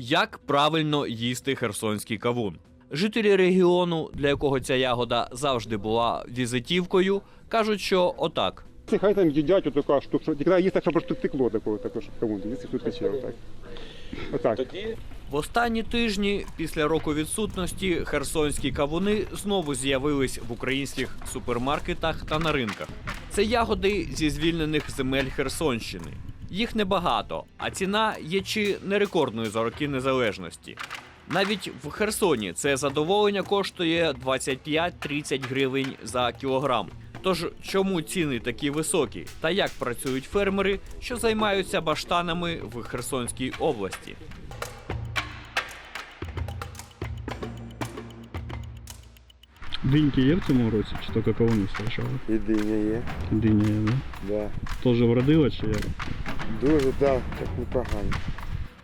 Як правильно їсти херсонський кавун? Жителі регіону, для якого ця ягода завжди була візитівкою, кажуть, що отак. Хай там їдять отака штука, що тільки їсть щоб текло такого, також кому дивіться, тут тече отак. Отак. В останні тижні, після року відсутності, херсонські кавуни знову з'явились в українських супермаркетах та на ринках. Це ягоди зі звільнених земель Херсонщини. Їх небагато, а ціна є чи не рекордною за роки незалежності. Навіть в Херсоні це задоволення коштує 25-30 гривень за кілограм. Тож чому ціни такі високі та як працюють фермери, що займаються баштанами в Херсонській області? Диньки є в цьому році, чи тільки кавуни страшали? І диня є, Диня є, да? да. Теж вродила чи як? Дуже, так непогано.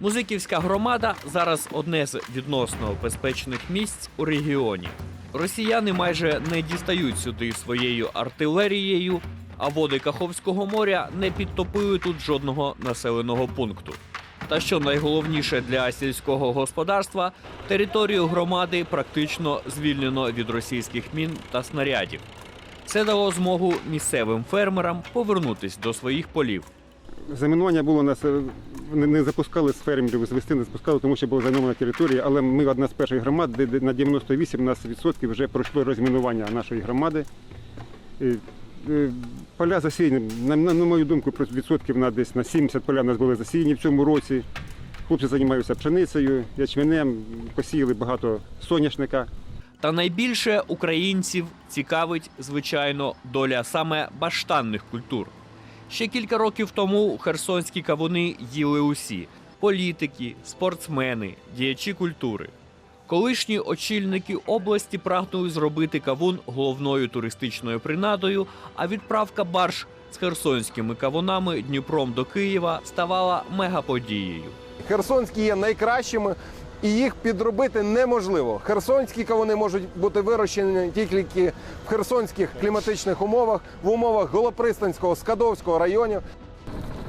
Музиківська громада зараз одне з відносно безпечних місць у регіоні. Росіяни майже не дістають сюди своєю артилерією, а води Каховського моря не підтопили тут жодного населеного пункту. Та що найголовніше для сільського господарства, територію громади практично звільнено від російських мін та снарядів. Це дало змогу місцевим фермерам повернутись до своїх полів. Замінування було нас, не, запускали з фермерів, звести не запускали, тому що була замінована територія, але ми одна з перших громад, де, на 98 нас відсотків вже пройшло розмінування нашої громади. Поля засіяні, на, на, мою думку, відсотків на десь на 70 поля у нас були засіяні в цьому році. Хлопці займаються пшеницею, ячменем, посіяли багато соняшника. Та найбільше українців цікавить, звичайно, доля саме баштанних культур. Ще кілька років тому херсонські кавуни їли усі: політики, спортсмени, діячі культури. Колишні очільники області прагнули зробити кавун головною туристичною принадою, а відправка барж з херсонськими кавунами Дніпром до Києва ставала мегаподією. Херсонські є найкращими, і їх підробити неможливо. Херсонські кавуни можуть бути вирощені тільки в херсонських кліматичних умовах, в умовах Голопристанського, Скадовського районів.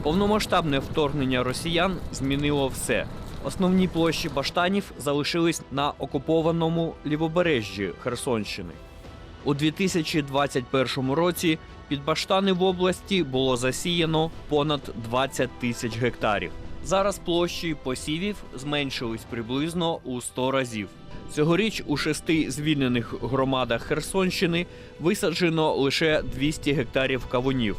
Повномасштабне вторгнення росіян змінило все. Основні площі баштанів залишились на окупованому лівобережжі Херсонщини. У 2021 році під баштани в області було засіяно понад 20 тисяч гектарів. Зараз площі посівів зменшились приблизно у 100 разів. Цьогоріч у шести звільнених громадах Херсонщини висаджено лише 200 гектарів кавунів.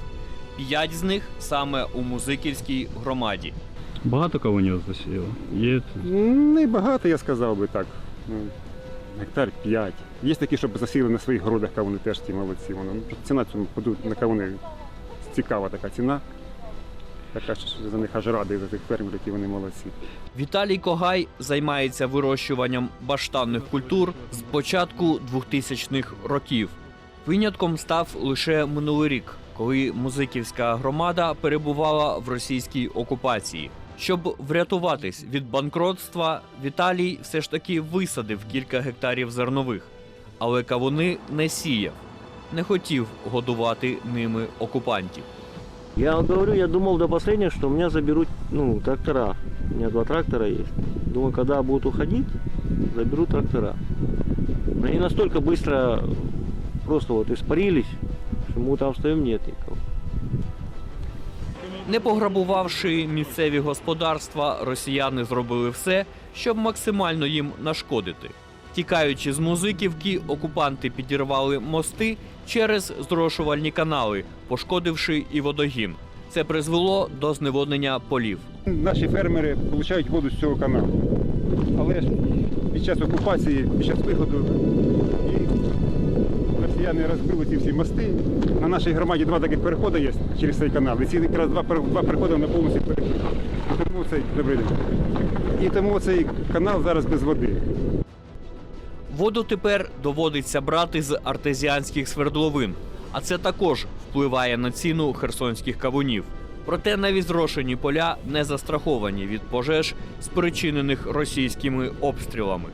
П'ять з них саме у Музиківській громаді. Багато кавунів засіяло? Є. Небагато, я сказав би так. Ну, Гектар 5. Є такі, щоб засіяли на своїх городах кавуни, теж ті молодці. Ціна цьому на кавуни цікава така ціна. Така що за них аж радий за тих фермерів, які вони молодці. Віталій Когай займається вирощуванням баштанних культур з початку 2000-х років. Винятком став лише минулий рік, коли музиківська громада перебувала в російській окупації. Щоб врятуватись від банкротства, Віталій все ж таки висадив кілька гектарів зернових, але кавуни не сіяв, не хотів годувати ними окупантів. Я говорю, я думал до последнего, что у меня заберут ну, трактора. У меня два трактора есть. Думаю, когда будут уходить, заберу трактора. Но они настолько быстро просто вот испарились, что мы там стоим нет никого. Не пограбувавши місцеві господарства, росіяни зробили все, щоб максимально їм нашкодити. Тікаючи з музиківки, окупанти підірвали мости через зрошувальні канали, пошкодивши і водогін. Це призвело до зневоднення полів. Наші фермери отримують воду з цього каналу. Але під час окупації, під час виходу, росіяни розбили ці всі мости. На нашій громаді два таких переходи є через цей канал. І ці якраз два, два переходи на повністю перекриті. Тому цей добрий день. І тому цей канал зараз без води. Воду тепер доводиться брати з артезіанських свердловин, а це також впливає на ціну херсонських кавунів. Проте навіть зрошені поля не застраховані від пожеж, спричинених російськими обстрілами.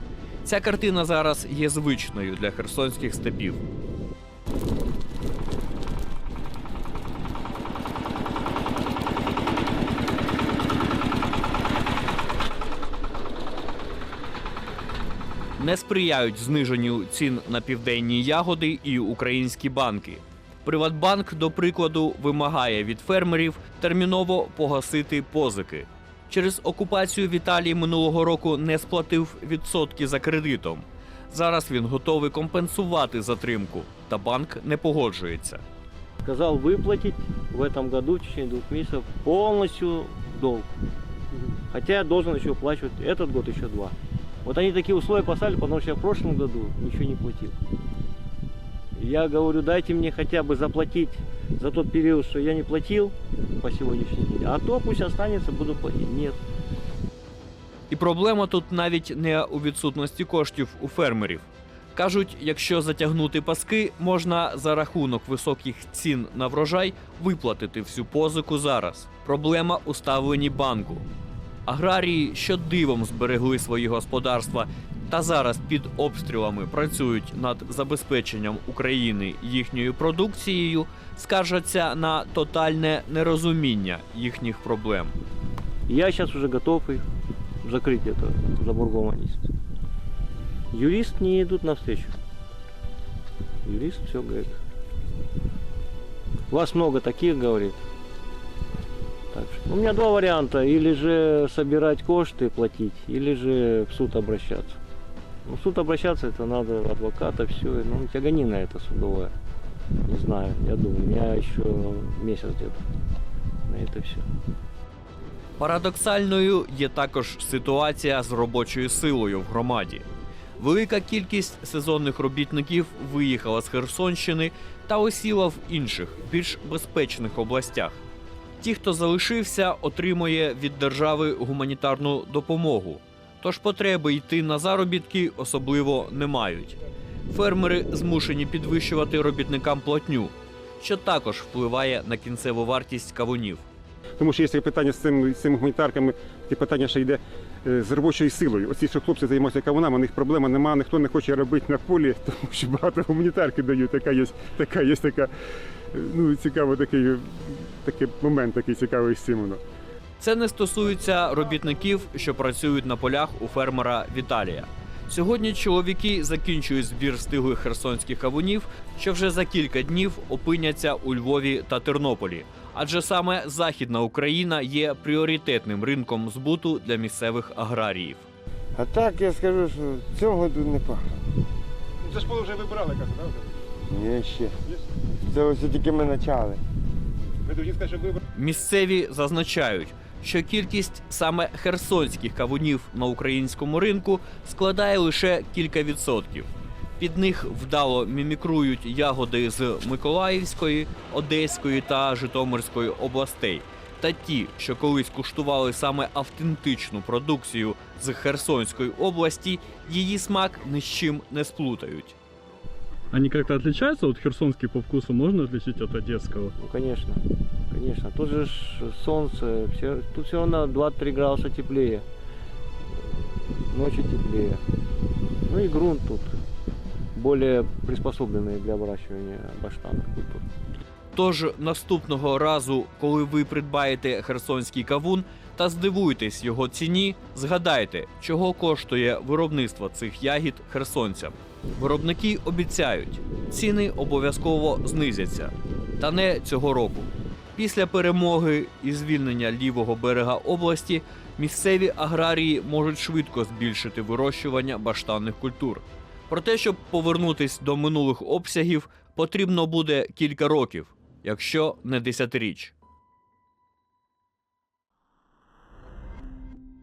Ця картина зараз є звичною для херсонських степів. Не сприяють зниженню цін на південні ягоди і українські банки. Приватбанк, до прикладу, вимагає від фермерів терміново погасити позики. Через окупацію Віталій минулого року не сплатив відсотки за кредитом. Зараз він готовий компенсувати затримку, та банк не погоджується. Сказал выплатить в этом году в течение двух месяцев полностью долг. Хотя я должен еще уплачивать этот год еще два. Вот они такие условия поставили, потому что я в прошлом году ничего не платил. Я говорю, дайте мне хотя бы заплатить за тот период, что я не платил по сегодняшний день. А то пусть останется, буду платить. Нет. І проблема тут навіть не у відсутності коштів у фермерів. Кажуть, якщо затягнути паски, можна за рахунок високих цін на врожай виплатити всю позику зараз. Проблема у ставленні банку. Аграрії, що дивом зберегли свої господарства та зараз під обстрілами працюють над забезпеченням України їхньою продукцією, скаржаться на тотальне нерозуміння їхніх проблем. Я сейчас уже готов их закрыть это забургованность. Юрист не идут навстречу. Юрист все говорит. Вас много таких, говорит. Так что у меня два варианта. Или же собирать кошты, платить, или же в суд обращаться. Ну, в суд обращаться это надо адвоката, все. Ну, тяганина это судовая. Не знаю, я думаю, у меня еще месяц где-то на это все. Парадоксальною є також ситуація з робочою силою в громаді. Велика кількість сезонних робітників виїхала з Херсонщини та осіла в інших, більш безпечних областях. Ті, хто залишився, отримує від держави гуманітарну допомогу. Тож потреби йти на заробітки особливо не мають. Фермери змушені підвищувати робітникам платню, що також впливає на кінцеву вартість кавунів. Тому що є питання з цими, з цими гуманітарками, таке питання ще йде е, з робочою силою. Оці, що хлопці займаються кавунами, у них проблема немає, ніхто не хоче робити на полі, тому що багато гуманітарки дають. Така є, така є така, е, ну, цікавий такий, такий момент, такий цікавий з цим. Це не стосується робітників, що працюють на полях у фермера Віталія. Сьогодні чоловіки закінчують збір стиглих херсонських кавунів, що вже за кілька днів опиняться у Львові та Тернополі. Адже саме Західна Україна є пріоритетним ринком збуту для місцевих аграріїв. А так я скажу, що цього году непогано. Ну, Це ж поле вже вибрали, кажу, так? Ні, ще. Це ось тільки ми почали. Місцеві зазначають, що кількість саме херсонських кавунів на українському ринку складає лише кілька відсотків. Під них вдало мімікрують ягоди з Миколаївської, Одеської та Житомирської областей. Та ті, що колись куштували саме автентичну продукцію з Херсонської області, її смак ні з чим не сплутають. Они как-то отличаются? Вот херсонский по вкусу можно отличить от одесского? Ну, конечно, конечно. Тут же ж солнце, все, тут все равно 2-3 градуса теплее. Ночью теплее. Ну и грунт тут более приспособленный для выращивания баштанных культур. Тож наступного разу, коли ви придбаєте херсонський кавун та здивуєтесь його ціні, згадайте, чого коштує виробництво цих ягід херсонцям. Виробники обіцяють, ціни обов'язково знизяться. Та не цього року. Після перемоги і звільнення лівого берега області місцеві аграрії можуть швидко збільшити вирощування баштанних культур. Проте, щоб повернутись до минулих обсягів, потрібно буде кілька років, якщо не десятиріч.